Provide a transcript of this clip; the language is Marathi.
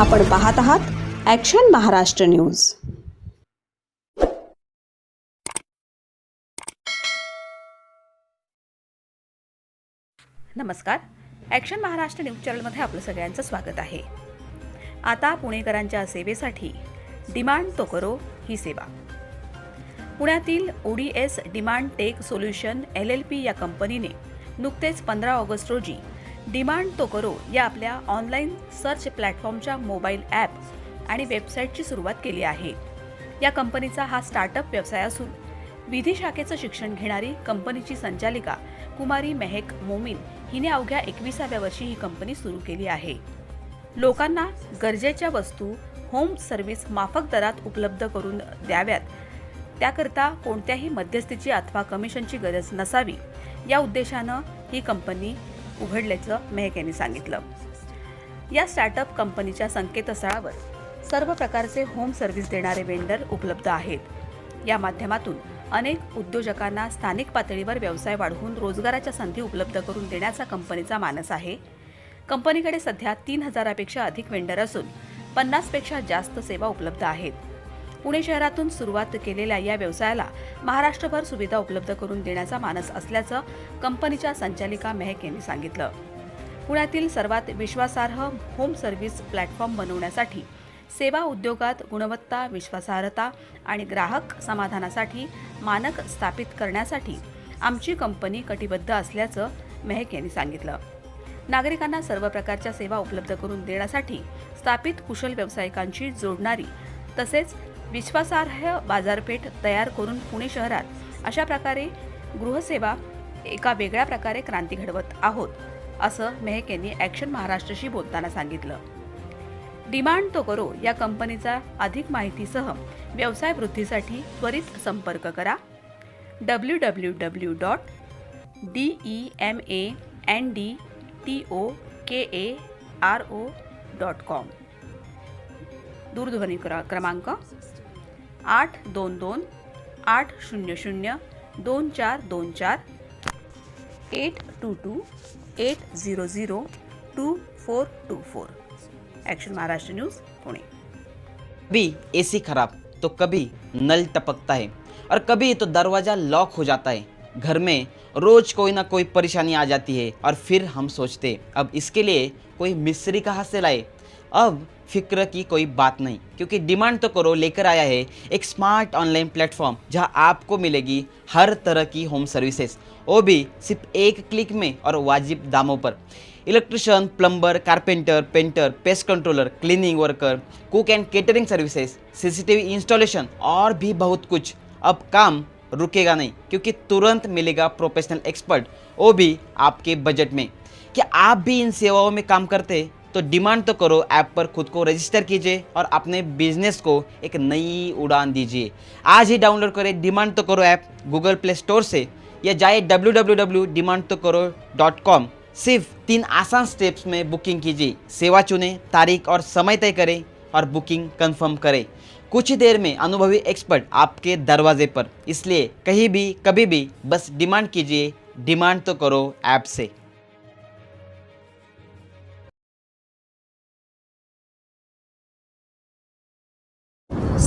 आपण पाहत आहात ॲक्शन महाराष्ट्र न्यूज नमस्कार. ॲक्शन महाराष्ट्र न्यूज चॅनलमध्ये आपलं सगळ्यांचं स्वागत आहे. आता पुणेकरांच्या सेवेसाठी डिमांड तो करो ही सेवा. पुण्यातील O D S demand tech solution L L P या कंपनीने नुकतेच पंधरा ऑगस्ट रोजी डिमांड तो करो या आपल्या ऑनलाईन सर्च प्लॅटफॉर्मच्या मोबाईल ॲप आणि वेबसाईटची सुरुवात केली आहे. या कंपनीचा हा स्टार्टअप व्यवसाय असून विधी शाखेचं शिक्षण घेणारी कंपनीची संचालिका कुमारी मेहक मोमीन हिने अवघ्या एकविसाव्या वर्षी ही कंपनी सुरू केली आहे. लोकांना गरजेच्या वस्तू होम सर्व्हिस माफक दरात उपलब्ध करून द्याव्यात. त्याकरता कोणत्याही मध्यस्थीची अथवा कमिशनची गरज नसावी. या उद्देशानं ही कंपनी उघडल्याचं मेहक यांनी सांगितलं. या स्टार्टअप कंपनीच्या संकेतस्थळावर सर्व प्रकारचे होम सर्व्हिस देणारे वेंडर उपलब्ध आहेत. या माध्यमातून अनेक उद्योजकांना स्थानिक पातळीवर व्यवसाय वाढवून रोजगाराच्या संधी उपलब्ध करून देण्याचा कंपनीचा मानस आहे. कंपनीकडे सध्या तीन हजारापेक्षा अधिक वेंडर असून पन्नासपेक्षा जास्त सेवा उपलब्ध आहेत. पुणे शहरातून सुरुवात केलेल्या या व्यवसायाला महाराष्ट्रभर सुविधा उपलब्ध करून देण्याचा मानस असल्याचं कंपनीच्या संचालिका मेहक यांनी सांगितलं. पुण्यातील सर्वात विश्वासार्ह होम सर्व्हिस प्लॅटफॉर्म बनवण्यासाठी सेवा उद्योगात गुणवत्ता विश्वासार्हता आणि ग्राहक समाधानासाठी मानक स्थापित करण्यासाठी आमची कंपनी कटिबद्ध असल्याचं मेहक यांनी सांगितलं. नागरिकांना सर्व प्रकारच्या सेवा उपलब्ध करून देण्यासाठी स्थापित कुशल व्यावसायिकांची जोडणारी तसेच विश्वासार्ह बाजारपेठ तयार करून पुणे शहरात अशा प्रकारे गृहसेवा एका वेगळ्या प्रकारे क्रांती घडवत आहोत असं मेहक यांनी ॲक्शन महाराष्ट्रशी बोलताना सांगितलं. डिमांड तो करो या कंपनीचा अधिक माहितीसह व्यवसाय वृद्धीसाठी त्वरित संपर्क करा. W W W dot D E M A N D T O K A R O dot com दूरध्वनी क्र क्रमांक आठ दोन दोन, आठ शून्य शून्य, दोन चार दोन चार eight two two eight zero zero two four two four action Maharashtra news Pune कभी एसी खराब तो कभी नल टपकता है और कभी तो दरवाज़ा लॉक हो जाता है। घर में रोज कोई ना कोई परेशानी आ जाती है और फिर हम सोचते, अब इसके लिए कोई मिस्त्री कहाँ से लाए? अब फ़िक्र की कोई बात नहीं, क्योंकि डिमांड तो करो, लेकर आया है एक स्मार्ट ऑनलाइन प्लेटफॉर्म जहाँ आपको मिलेगी हर तरह की होम सर्विसेज़ वो भी सिर्फ़ एक क्लिक में और वाजिब दामों पर। Electrician plumber carpenter painter pest controller cleaning worker cook and catering services CCTV installation और भी बहुत कुछ। अब काम रुकेगा नहीं, क्योंकि तुरंत मिलेगा प्रोफेशनल एक्सपर्ट वो भी आपके बजट में। क्या आप भी इन सेवाओं में काम करते? हैं तो डिमांड तो करो ऐप पर खुद को रजिस्टर कीजिए और अपने बिज़नेस को एक नई उड़ान दीजिए। आज ही डाउनलोड करें demand to Karo app Google Play Store से या जाए डब्ल्यू डब्ल्यू डब्ल्यू डिमांड तो करो डॉट कॉम सिर्फ़ तीन आसान स्टेप्स में बुकिंग कीजिए। सेवा चुनें, तारीख और समय तय करें और बुकिंग कंफर्म करें। कुछ ही देर में अनुभवी एक्सपर्ट आपके दरवाजे पर। इसलिए कहीं भी, कभी भी बस डिमांड कीजिए डिमांड तो करो ऐप से।